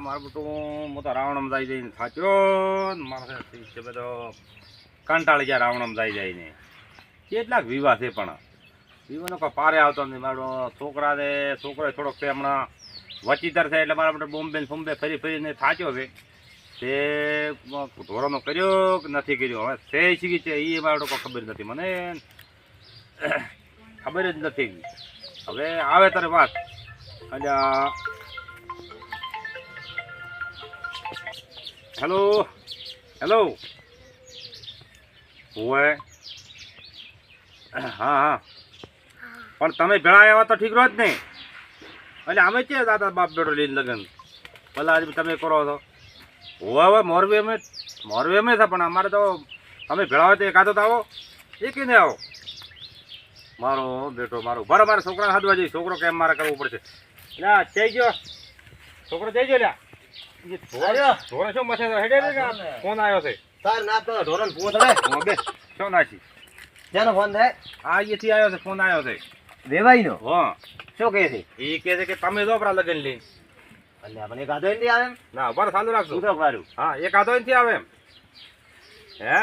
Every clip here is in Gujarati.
મારું બેટું હું તો રાવણમ જાય જઈને થાચ્યો ને મારે છે બધો જાય રાવણમ જાય જઈને. કેટલાક વિવાહ છે પણ. વિવાહનો કોઈ પારે આવતો નથી. મારો છોકરા છે, છોકરો થોડોક છે હમણાં વચીતર છે એટલે મારા માટે બોમ્બે બોમ્બે ફરી ફરીને થાચ્યો છે. તે ધોરણો કર્યો કે નથી કર્યો? હવે છે શીખી છે એ મારો કોઈ ખબર નથી. મને ખબર જ નથી. હવે આવે તારે વાત. અલ્યા હેલો હેલો ઓય. હા હા. પણ તમે ભેળા આવ્યા તો ઠીક રહો જ ને. એટલે અમે કે દાદા બાપ બેટો લઈને લગ્ન? ભલે આજે તમે કરો છો. હોવે હવે મોરબી અમે મોરબી અમે છે, પણ અમારે તો તમે ભેળા હોય તો એકાદો તો આવો. એ કે આવો? મારો બેટો, મારો. બરાબર, મારા છોકરા હાથવા જઈ. છોકરો કેમ મારે કરવું પડશે? લ્યા, જઈ ગયો. છોકરો જઈ ગયો, લ્યા. ધોરણ શું મથે હેડે રે કે ફોન આવ્યો છે? તાર ના તો પૂછ રે હું શું નાખી જેનો ફોન થાય? આ અહીંયાથી આવ્યો છે ફોન આવ્યો છે. વેવાઈ નો હા. શું કહે છે? એ કહે છે કે તમે જો આપણા લગ્ન લઈ એટલે આપણે એક આધો નથી આવે ના બરાબર ચાલુ રાખજો. શું મારું હા એક આધો નથી આવે એમ. હે?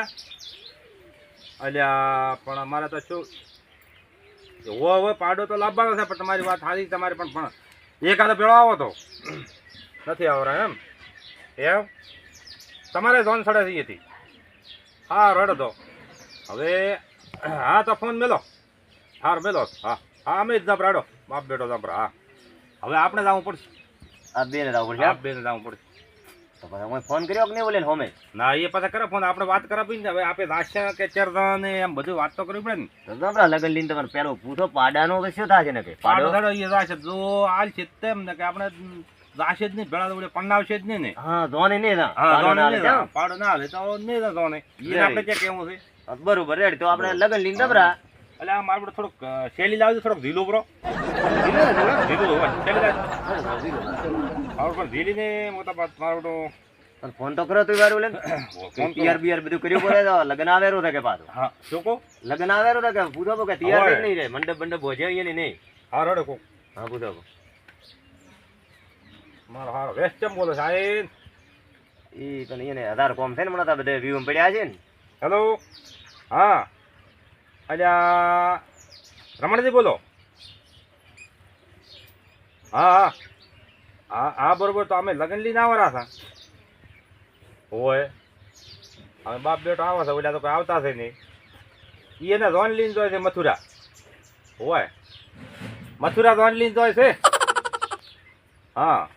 અલ્યા પણ અમારે તો શું? હો હવે પાડો તો લાવવાનો છે પણ તમારી વાત સારી તમારી પણ પણ એક આધો પેલો આવો તો. નથી આવરા એમ. એમ તમારે જોન સડે છે અહીંયાથી હા રડો તો. હવે હા તો ફોન મેલો. હાર મેલો. હા હા અમે જ જપરાડો બાપ બેટો જપરા હા. હવે આપણે જવું પડશે. આ બેને જવું પડશે આપ બેને જવું પડશે. તો પછી અમે ફોન કર્યો કે નહીં બોલે હોમે? ના એ પાછા કરે ફોન. આપણે વાત કરાવી ને. હવે આપણે રાશન કે ચેરદા ને એમ બધું વાત તો કરવી પડે ને. તો આપણા લગન લઈને તમારે પેલો પૂછો પાડાનો કે શું થાય છે ને કે? પાડો? પાડો એ રાશે જો હાલ છે તેમ ને કે આપણે રાશે જ નહીં ભેળા દોડે પન્નાવશે જ નહીં ને. હા જોને નહીં ના હા પાડો નહીં ના. પાડો ના હાલે તો નહીં ના જોને એ આપણે કે કેવું છે? બરોબર રેડ. તો આપણે લગન લઈને દબરા એટલે આ મારું થોડોક શેલી લાવજો થોડોક ઢીલો બરો. ઢીલો હોય. શેલી લાવજો. મારું પણ ઢીલીને મોટા બાદ મારું ફોન તો કરો તું વારું લે પીઆર બીઆર બધું કર્યું પડે તો લગ્ન આવેરું છે કે પાછું? હા શું કહો? લગ્ન આવેરું છે કે પૂછો કે. થઈ નહીં રે? મંડપ મંડપ ભોજે અહીંયા નહીં? હા રડો કહો હા પૂછો મારો હારો વેસ્ટ ચમ બોલો સાહેબ એ પણ એને આધાર કોમ છે ને મને બધા વ્યૂ પડ્યા છે ને. હેલો હા. અલ્યા રમણજી બોલો. હા હા. હા હા બરોબર તો અમે લગ્ન લઈને આવવાના હતા. હોય હવે બાપ બેટો આવે છે ઓલા તો કોઈ આવતા છે નહીં. એ એને લોન લઈને જોઈએ છે મથુરા. હોય મથુરા લોન લઈને જોઈએ છે? હા.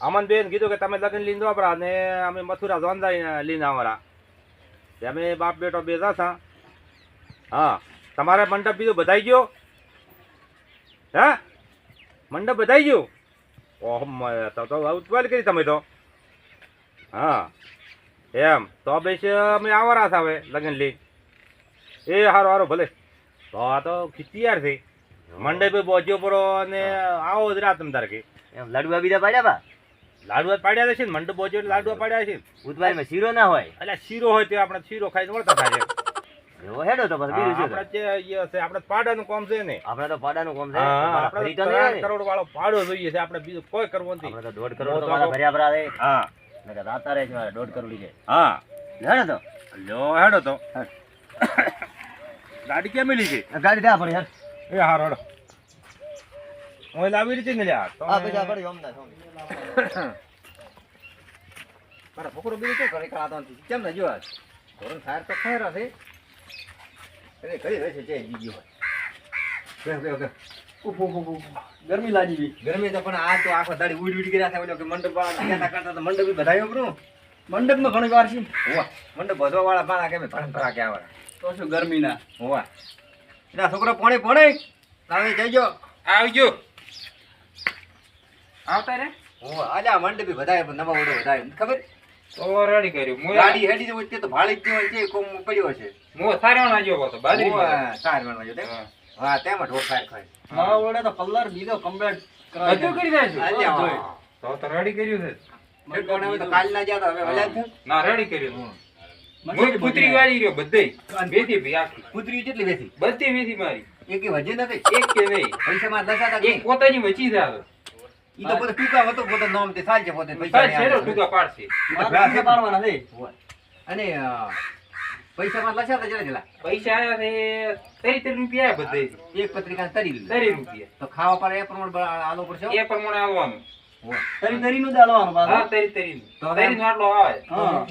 અમન બેન કીધું કે તમે લગ્ન લીંદો આપણા ને અમે મથુરા લઈને આવવાના તે અમે બાપ બેટો બેસા હતા હા તમારે મંડપ બીજું બધાઈ ગયો? હે? મંડપ બધાઈ ગયો? ઓહ તો તો ઉત્પાદ કરી તમે તો. હા એમ તો બેસ અમે આવવાના હતા હવે લગ્ન લઈ. એ હારો હારો ભલે. તો આ તો તૈયાર થઈ. મંડપે પહોંચ્યો પરો અને આવો જ રાત તમ તારે કે એમ લડવા બીજા પાડ્યા બા? લાડવા પાડ્યા છે ને મંડપ પહોંચ્યો એટલે લાડવા પાડ્યા છે. ઉતવારીમાં શીરો ના હોય. એટલે શીરો હોય તે આપણે શીરો ખાઈને વળતા થાય એવો હેડો તો પછી બીજું આપણે જે ઈ છે આપણે પાડાનું કામ છે ને. આપણે તો પાડાનું કામ છે. આપણે ફરી તો તો નહીં ત્રણ કરોડ વાળો પાડો જોઈએ છે આપણે બીજું કોઈ કરવું નથી. આપણે તો દોઢ કરોડ તો મારા ભર્યા ભરા છે. હા. નકર રાતા રહે છે મારે દોઢ કરોડ છે. હા. હેડો તો. લો હેડો તો. ગાડી કેમ મિલી છે? ગાડી દે આપણે યાર એ હા હેડો હું લાવી રીતે મળ્યા આ બધા પડી ઓમ ના મારા છોકરો બીજું શું કરે નથી કેમ ના જોવા? ધોરણ ફાયર તો ખરા છે. એને કરી રહે છે જે બીજી હોય. ઉફ ઉફ. ગરમી લાગી ગરમી તો પણ આ તો આખો દાડી ઉડી ઉડી કર્યા થાય ઓલો કે મંડપ વાળા કરતા તો મંડપ બી બધાયો બરો મંડપમાં ઘણી વાર છે. હોવા. મંડપ બધવા વાળા પાણા કે ભણ ભરા કે આવડા તો શું ગરમી ના હોવા એના છોકરો પોણે પોણે. તમે જઈજો આવજો. આવતા રે? હોવા આજા મંડપી બી બધાય નવા ઓડો બધાય ખબર? તો રેડી કર્યું. ગાડી હેડી તો તે તો ભાળી જ હોય છે કોમ પડ્યો છે મો સારો આજો તો હોવા, સાર મારવા જો તે. હા. તેમ ઢોર ખાય. નવા ઓડે તો કલર બીજો કમ્પ્લીટ બધું કરી અલ્યા, હા. તો તો રેડી કર્યું છે. કોણે હવે તો કાલ ના જાતો હવે જ ના રેડી કર્યું હું. પુત્રી ગાડી રહ્યો બધે. વેથી ભઈ આખી. કેટલી વેચી? બધી વેથી મારી. એક વજે નથી એક કે નહીં. પૈસા માં દસ હતા એક પોતાની વચી છે આવે ઈ તો પોતે ટૂંકા હતો પોતે નામ તે થાય છે પોતે પૈસા. ટૂંકા પાડશે. પાડવાના છે. અને પૈસા પૈસામાં લખ્યા હતા જરા. પૈસા આયા છે તરી તરી રૂપિયા બધે એક પત્રિકા તરી તરી રૂપિયા. તો ખાવા પર એ પ્રમાણે આલો પડશે એ પ્રમાણે આવવાનું તરી તરી નું જ આલવાનું હા તરી તરી તો હવે તરી નો આટલો આવે.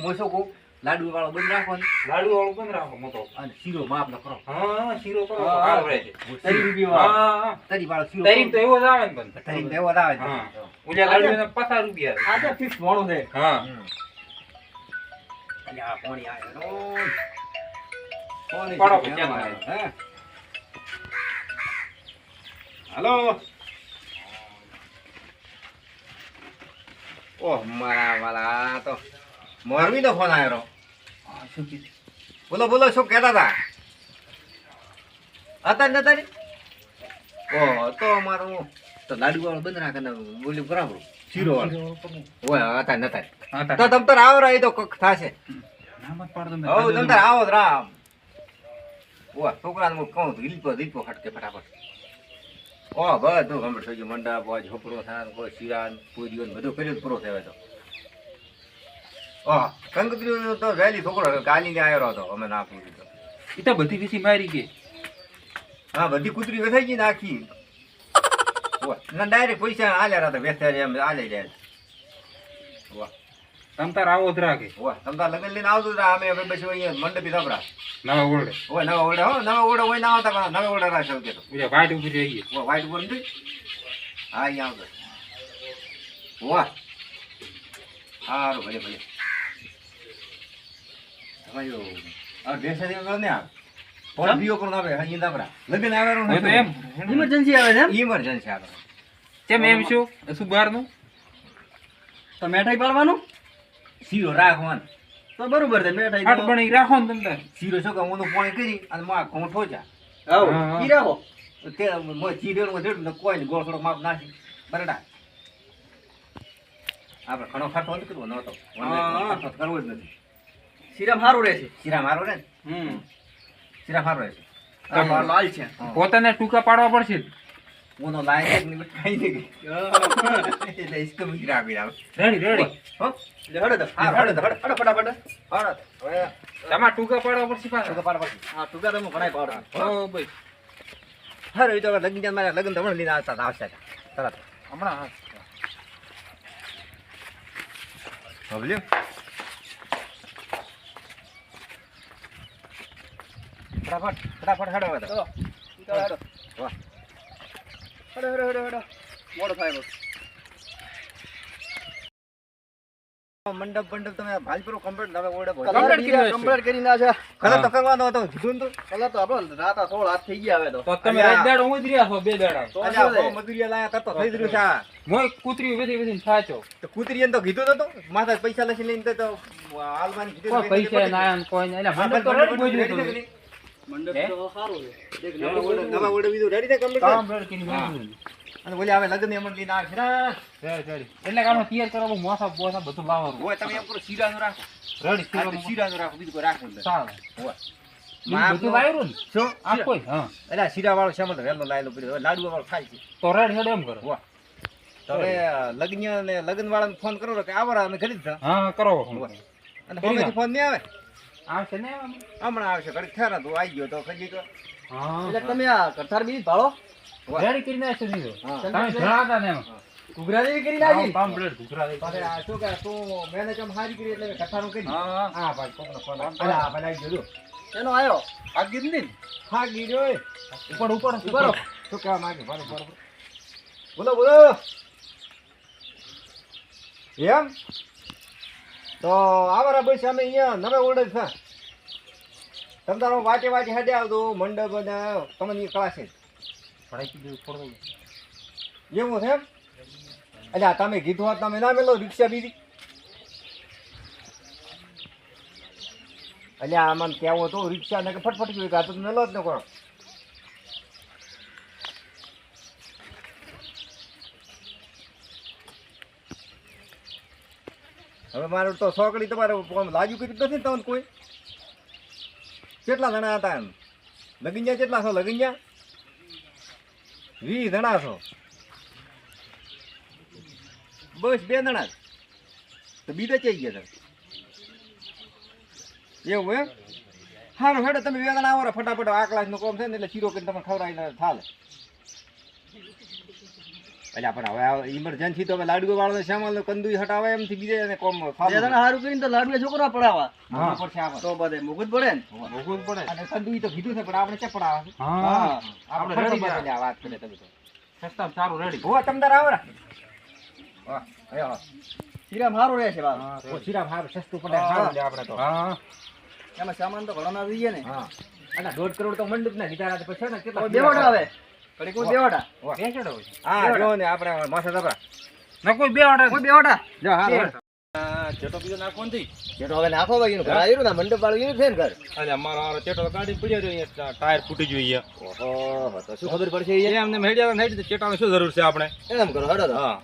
મોસો હા. લાડુ વાળો બંધ રાખો લાડુ વાળો બંધ રાખો મોટો અને શીરો માપ નો કરો હા શીરો કરો. સારું રહે છે તરી રૂપિયા હા વાળો. હા તરી વાળો શીરો તરી તો એવો જ આવે ને બંધ તરી તો એવો જ આવે છે. હા. ઓલા લાડુ પચાસ રૂપિયા આ તો ફિક્સ ભાણું છે. હા અને આ પાણી આવે. ઓય. પાણી પાડો છે, ક્યાં આવે. આવે? હે? હાલો ઓહ મારા વાલા તો મોરબી નો ફોન આવ્યો બોલો બોલો શું કહેતા હતા? હતા ને નતા ઓ તો અમારું. તો લાડુ વાળો બંધ રાખે ને બોલ્યું બરાબર. શીરો વાળો. ઓય હતા નતા. હા, તો તમ તાર આવો રા એ તો કક થાશે. ઓ તમ. તાર આવો રામ. ઓહ છોકરાને હું કહું રીપો રીપો હટકે ફટાફટ. ઓ બધું કમ્પ્લીટ થઈ ગયું મંડા બોજ હોપરો થાય કોઈ શીરા ને પૂરીઓ ને બધું કર્યું પૂરો થયો તો. ઓહ કંકત્રી તો વહેલી છોકરો ગાલીને આવ્યો હતો અમે નાખું દીધો તો એ તો બધી વીસી મારી ગઈ હા બધી કૂતરી વેસાઈ ગઈ નાખી ના ડાયરેક્ટ પૈસા આલ્યા હતા વેચાઈ એમ આલે જાય વાહ તમ તાર આવો જ રાખે ઓહ તમ તાર લગન લઈને આવતો રા અમે હવે પછી અહીંયા મંડપી સાંભળા નવા ઓરડે ઓય નવા ઓરડે હો નવા ઓરડે હોય ના આવતા નવા ઓરડે રાખે કે તો બીજા વાઈટ ઊભી રહી ગઈ ઓ વાઈટ બોલ નથી હા અહીંયા આવતો વાહ સારું ભલે ભલે તમારો આ દેશ દેવ ને આ ફોન બીઓ પણ આવે. અહીંયા દાબરા લગન તો એમ. આવે છે એમ? ઇમરજન્સી આવે. કેમ એમ શું? શું બહારનું? તો મેઠાઈ પાડવાનું? શીરો રાખવાનો. તો બરોબર છે, મેઠાઈ આટ તો- રાખો ને તમ શીરો શું કે પાણી કરી અને માં હાઉ, હા, હા. ઈ રાખો. તે મોય ચીડેલું દેડું ને કોઈ ને ગોળ થોડો માપ નાખી. બરડા આપણે ઘણો ખર્ચો નથી કરવો નહોતો. કરવો જ નથી. શીરામ સારું રહેશે. શીરા મારો ને હમ. શીરા સારું રહેશે આ લાલ છે. પોતાને ટૂંકા પાડવા પડશે. ઉનો લાય છે ને ખાઈ દે એટલે ઇસકો મી મિરા રેડી રેડી. હો? હળો તો. હા, હળો તો, હળો. હળો ફટાફટ. હળો. તમાર ટૂંકા પાડવા પડશે પાછા? પાડવા પડશે. હા, ટૂંકા તમે હું પાડો. હો ભાઈ. હારો એ તો હવે લગન મારે લગન તમને હમણાં લઈને આવતા આવશે તરત. હમણાં હા. હબલ્યું ફટાફટ ફટાફટ હેડો હવે તો. હેડો. હેડો હેડો હળો. મોડો થાય મંડપ મંડપ તમે ભાલપુરો કમ્પ્લીટ હવે ઓડે બીજા કરી complete કરી નાખ્યા. કલર તો કરવાનો હતો કીધું ને તો. કલર તો આપણો રાતા 16 હાથ થઈ ગયા હવે તો. તો તમે. રાત દાડો હું જ રહ્યા છો બે દાડા. તો આ મજૂરિયા લાયા કરતો થઈ જ રહ્યું છે આ. મોય કૂતરી વેધી વેધી સાચો. તો કૂતરીએ તો કીધું તો માથા પૈસા લખી લઈને તો હાલમાં કીધું પૈસા ના આયા ને એટલે મંડપ તો રડ બોજ્યું અને બોલી હવે લગ્ન એમ લઈને આવશે ને રેડી રેડી એટલે કે આમાં તૈયાર કરવા મોસા બોસા બધું લાવવાનું હોય તમે એમ કરો શીરાનું રાખો. રેડી આ તો રાખો બીજું કોઈ રાખવું નથી. હોય. બધું લાવ્યું ને? શું? આ કોઈ? હા. અલ્યા શીરા વાળો શેમાં વેલો વહેલો લાયેલો પડ્યો લાડુ વાળો ખાય છે. તો રેડ હેડ એમ કરો. વાહ. તો હવે લગ્ન ને લગ્ન વાળાને ફોન કરો કે આવો અમે કરી દીધા હા કરો અને ફોન નહીં આવે? આવશે ને હમણાં આવશે ઘડીક ખરા તું આવી ગયો તો ખજી તો. હા એટલે તમે આ કઠાર બીજ ભાળો. રેડી કરી નાખશો દીધો તમે જણાતા ને એમ? કરી નાખી. પામ્પલેટ ગુજરાતી પાછળ આ શું કે તું મેને કેમ હારી કરી એટલે કથાનું કરી હા. ભાઈ કોકનો ફોન અરે આ ભાઈ આવી ગયો એનો આયો. આ ગીર ને હા ગીર એ. ઉપર ઉપર. ઉપર. શું કહેવા માંગે? બોલો બોલો બોલો બોલો. એમ? તો આવરા ભાઈ અમે અહીંયા નવે ઓર્ડર છે. તમે તારો વાટે વાટે હેડે આવતો મંડપ અને તમને થોડું એવું છે એટલે તમે કીધું હોત તમે ના મેલો રિક્ષા બીજી. એટલે આમાં કેવો તો રિક્ષા ને ફટફટ ગયું કે તો મેલો જ ન કરો હવે મારું તો સોકડી તમારે લાગ્યું કર્યું નથી તમને કોઈ? કેટલા જણા હતા એમ? લગીન્યા કેટલા છો, લગીન્યા? વીસ જણા છો? બસ બે દણા જ. તો બીજા ચઈ ગયા સર એવું એમ? હારું હેડો, તમે દણા આવો ફટાફટ. આ ક્લાસનું કોમ છે ને એટલે ચીરો કરીને તમને ખવડાવીને થાલે એટલે પણ હવે ઇમરજન્સી તો હવે લાડુ વાળો શ્યામલ કંદુ હટાવે એમથી બીજે એને કોમ ફાવે. જણા હારું કરીને તો લાડુ છોકરા પડાવા. હા. પડશે આપણે તો બધે મુગત પડે ને? મુગત પડે. અને કંદુ તો કીધું છે પણ આપણે કે પડાવા? હા. આપણે રેડી છે. આ વાત કરે તમે તો. સસ્તા સારું રેડી. હો તમદાર આવો રા. વાહ આયો શીરામ હારું રહે છે બાપ ઓ શીરા ભાવ સસ્તું પડે. સારું લે આપણે તો. હા. એમાં સામાન તો ઘણો ના જોઈએ ને. હા. અને દોઢ કરોડ તો મંડપ ના લીધા પછી ને કેટલા બેવડ આવે ઘડી કોઈ બેવડા હા જો ને આપણે માથા દબરા ના કોઈ બે કોઈ બેવડા જો હા ચેટો બીજો નાખવો નથી જેટલો હવે નાખો ભાઈ ઘર આવ્યું ને મંડપ વાળું એનું છે ઘર. અરે અમારો હારો ચેટો ગાડી પડ્યો રહ્યો ટાયર ફૂટી ગયું ઓહો તો શું ખબર પડશે એ એમને મેળ્યા ચેટાની શું જરૂર છે આપણે? એમ કરો હડો હા.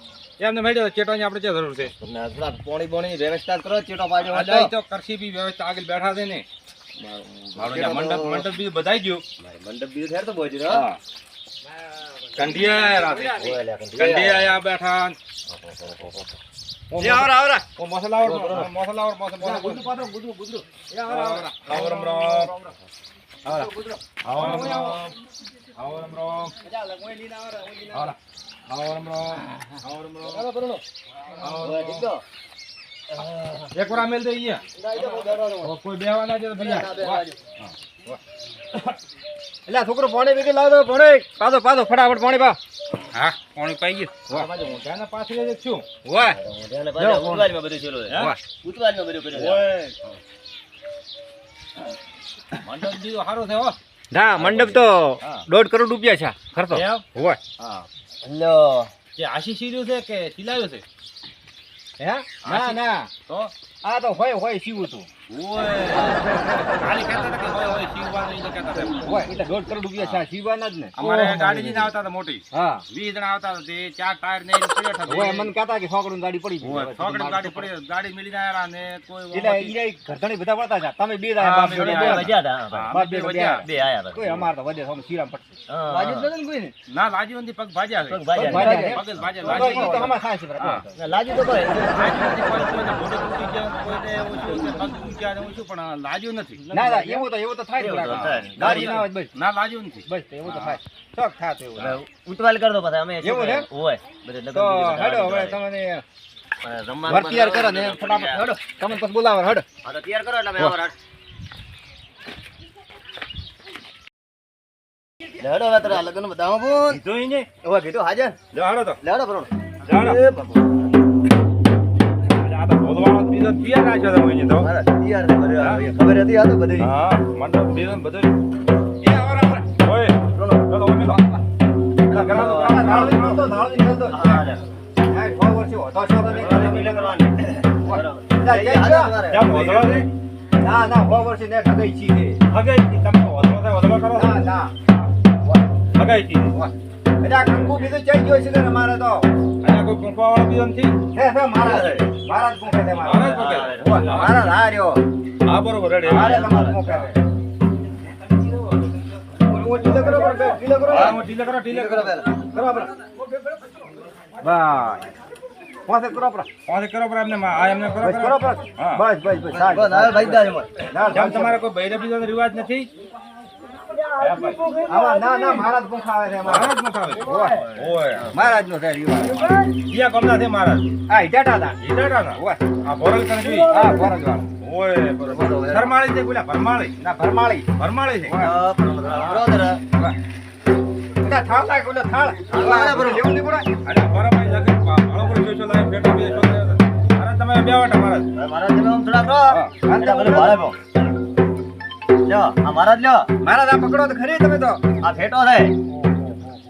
એમને મેળ્યા તો આપણે શું જરૂર છે? થોડા પોણી બોણી વ્યવસ્થા કરો ચેટો પાડ્યો તો કરશી બી વ્યવસ્થા આગળ બેઠા છે ને. મંડપ મંડપ બી બધાઈ ગયું. મંડપ બીજું થયા તો બોજ હા. કંઢિયા રાતે કંઢિયા બેઠા એ આવરા આવરા ઓ મસાલા આવરા મસાલા આવરા મસાલા ગુદરું પાડો ગુદરું ગુદરું આવરા આવરમ રામ આવરા આવરમ રામ આવરમ રામ આવરા આવરમ રામ આવરમ રામ એક વાર મેલ દે અહીંયા કોઈ બેવા ના દે તો બીજા વાહ. એટલે આ છોકરો પાણી ભેગી લાવતો પાણી. પાછો પાછો ફટાફટ પાણી પા. હા પાણી પાઈ ગયું. વાહ. પાછી લઈ છું. વાહ. ઉતવારીમાં બધું ચેલો છે. વાહ. ઉતવારીમાં બધું કર્યો મંડપ સારો છે હો. ના મંડપ તો દોઢ કરોડ રૂપિયા છે. ખર્ચો. હોય હા. લો. કે આશી સીર્યું છે કે સિલાયું છે? હે? ના ના. તો? આ તો હોય હોય સીવું તું. કોઈ તમે બે અમારે કોઈ તો વધે જ નથી ને કોઈ લાજીવંતી પગ ભાજ્યા લાજી તો અમાર થાય છે બરાબર. હા. લાજુ તો કોઈ લાજીવંતી કોઈ કોઈને મોઢું તૂટી જાય, કોઈને ઓછું છે, પગ તૂટી જાય ને ઓછું, પણ લાજ્યું નથી. ના ના એવું તો એવું તો થાય જ એવું તો બરાબર. થાય. ગાડી ના હોય બસ. ના લાજ્યું નથી. બસ એવું તો થાય. શોખ થાય એવું. ઉતવાલ કર દો પછી અમે એવું છે? હોય. બધે તો હેડો હવે તમને પણ તૈયાર કરો ને ફટાફટ હેડો. તમને પછી બોલાવો હેડો. હા તો તૈયાર કરો એટલે અમે આવો લેડો હવે તારા લગન બતાવો બોલ. કીધું હવે કીધું હાજર. લો તો. લેડો ભરો. તો તૈયાર રાખ્યો છે મોઈની તો. મારા તૈયાર બધે. ખબર હતી આ તો બધી હા, મંડપ બે ને બધું. એ આવરા, આવરા. ઓય, ચલો, ચલો. પેલા તો. હા, વર્ષે હોતો છો તમે. કરવાની. બરોબર. જા, વધવા છે, ના ના છ વર્ષે ને ઠગાઈ છી છે. તમે વધવા થાય, વધવા કરો. ના ના કંકુ બીજું ચઈ ગયો છે ને અમારે તો અહીંયા કોઈ કુંકવાવાળો બીજો નથી? હે હે મારા જ. મારા જ કુંકે છે મહારાજ મારા જ કુંકે? હોય, મારા જ હાર્યો હા, બરોબર, રેડી. મારે તમારે કુંકે છે. હા, હું. હા. તમારે કોઈ બૈરા બીજાનો રિવાજ નથી આમાં ના ના મારા જ છે મહારાજ નો ઓય. ઓય મહારાજ નો છે રિવાજ. બીજા ગમના છે મહારાજ આ ઈટાટા હતા. ઈડાટાના? ઓય. આ ભોરલ કણ જોઈ હા, ફરજ વાળો. ઓય બરોબર શરમાળી છે બોલ્યા ભરમાળી ના ભરમાળી ભરમાળી છે બરોબર. બરોબર. થાળ લાગે, ઓલો થાળ. હા, બરોબર. લેવું નહીં પડે? અરે ભરમાળી લગન ભાળો પર જોઈશો લાય ફેટો બે છો તમે બે વાટા મહારાજ મહારાજ તમે આમ થોડા કરો. હા. ભલે ભાડે પો. લ્યો, આ મારા જ લ્યો. મારા આ પકડો તો ખરી તમે તો. આ ફેટો છે.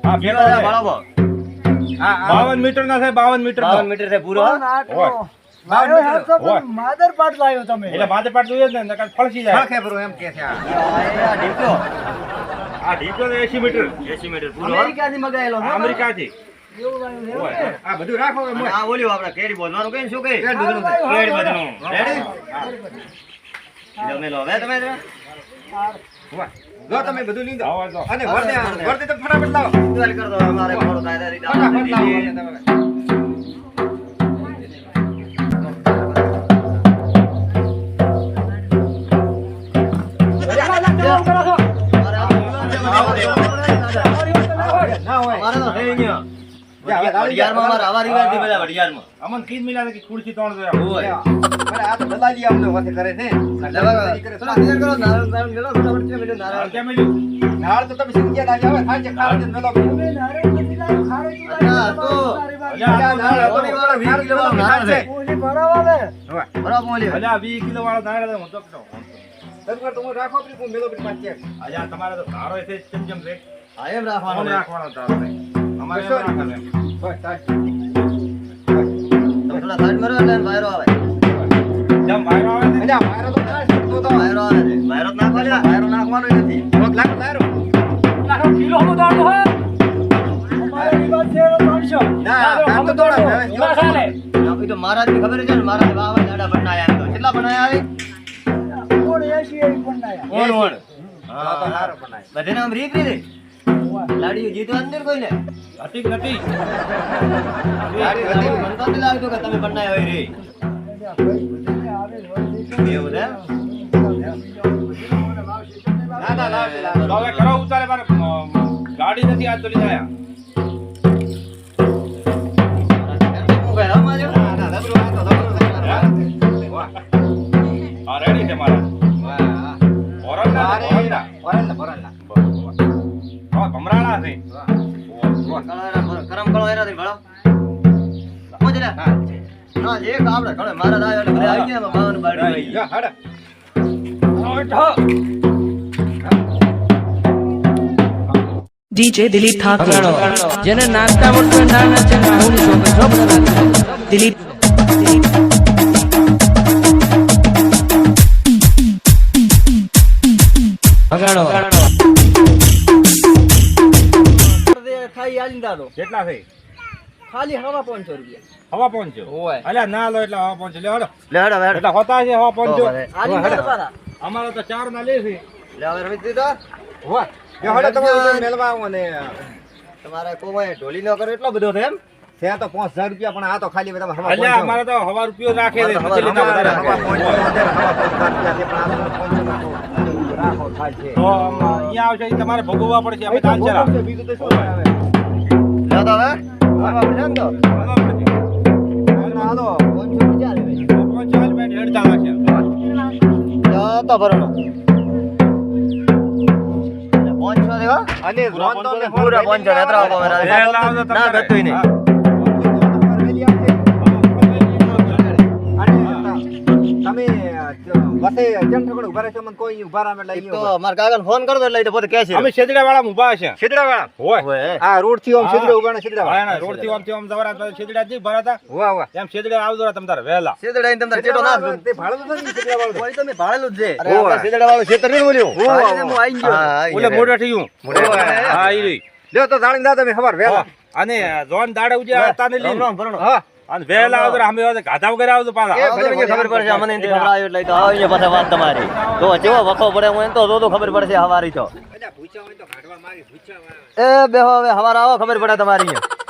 આ ફેટો છે, હા બાવન મીટર ના થાય બાવન મીટર બાવન મીટર છે પૂરો. માદર પાટ લાવ્યો તમે. એટલે માદર પાટ જોઈએ ને ફળસી જાય. ફળખે ભરું એમ કે છે આ. આ આ ઢીકો 80 મીટર. 80 મીટર પૂરો. અમેરિકાથી મગાયેલો આ બધું રાખો હવે આ ઓલ્યું આપણે કેરી બોલવાનું કઈ શું કઈ? બધું રેડી જમેલો હવે તમે. લો તમે બધું લીધો. અને વર્દે વર્દે તો ફટાફટ લાવો. ચાલ કર દો અમારે ફોડો દાદા ના હોય. વડિયારમાં આવા રિવાજથી બધા વડિયારમાં. અમન કીજ મિલા કે ખુરશી તોણ દે ઓય. મને આ તો દલાલી અમને વખતે કરે છે દલાલી કરે. ચલો, તૈયાર કરો. નારાયણ, નારાયણ મેલો. ફટાફટ છે, મેલો, નારાયણ. કેમ મળ્યું નાળ તો તમે છે મેલો તો અલ્યા, આ તો વાળો કિલો વાળો નારાયણ છે. બરાબર બોલ્યો. અલ્યા 20 કિલો વાળો દાણા હું તો કહું રાખો કોઈ મેલો બી પાંચ અલ્યા તમારે તો ધારો છે છે એમ રાખવાનો રાખવાનું છે. રાખવાનો ધારો છે અમારે એમ રાખવાનું એમ. હોય સાહેબ તમે થોડા સાઈડ મારો એટલે વાયરો આવે. જેમ વાયરો આવે ને અલ્યા તો ના તો તો વાયરો આવે છે. વાયરો જ નાખવાનો વાયરો નાખવાનો નથી. રોજ લાખ લારો ના કામ તો દોડા હવે જો. એ તો મહારાજને ખબર છે ને, મહારાજ વાવા દાડા બનાયા તો. કેટલા બનાયા આવે? હા, તો હારો બનાય. આમ રીત રીત. જીતવા નથી ને કોઈને. ગાડી હતી. મને તો લાગતું કે તમે બનાય હોય રે. એવું? ના ના લાવશે. તો કરો ઉતારે મારે ગાડી નથી આ તો લીધા DJ દિલીપ ઠાકોર. જેને નાસ્તા હોય ના નાચે ના છો દિલીપ. કેટલા ખાલી હવા પાંચસો રૂપિયા. હવા ઓય. અલ્યા ના લો એટલે હવા પહોંચ્યો લે હડો લે હેડો હેડો. એટલે હોતા છે હવા. અમારે તો ચાર ના લે છે. લે હવે રમી દીધો. વાહ તમારે કોઈ ઢોલી નો કરો એટલો બધો એમ? છે તો પાંચ હજાર રૂપિયા પણ આ તો ખાલી બધા. અમારે તો હવા રૂપિયો રાખે છે રાખે. થાય તો અહીંયા આવશે તમારે ભોગવવા પડશે અમે તાન ચલા બીજું તો શું આવે? હવે? અને રોન તો પૂરા પાંચસો ને તમારે. નહીં. તમે વસે જેમ ઠકડો ઊભા રહેશો મને કોઈ ઊભા રામે લઈ તો મારા કાકાને ફોન કરતો એટલે એ તો પોતે કહે છે. અમે શેદડા વાળા ઊભા છે સિદ્રા વાળા હોય. આ રોડથી આમ હા. ઊભા ને સિદ્રા વાળા રોડથી આમ થી આમ જવરા તો શેદડા જ ભરાતા વાહ વાહ. એમ આવજો તમ તારે ચેટો ના. તે? વાળું કોઈ ભાળેલું જ છે. અરે નહીં બોલ્યું. હું ગયો. ગયો. ઈ લ્યો તો જાણી દા તમે ખબર વેલા અને જોન દાડે ઉજે હતા ને. હા. અને વેલા આવતો અમે ગાધા વગર આવતો પાછા. ખબર પડશે અમને ખબર આવી એટલે તો આવો અહીંયા પાછા વાત તમારી. તો જેવો વખો પડે હું એમ તો તો ખબર પડશે હવારી તો. એ બેહો હવે હવાર આવો ખબર પડે તમારી. અહીંયા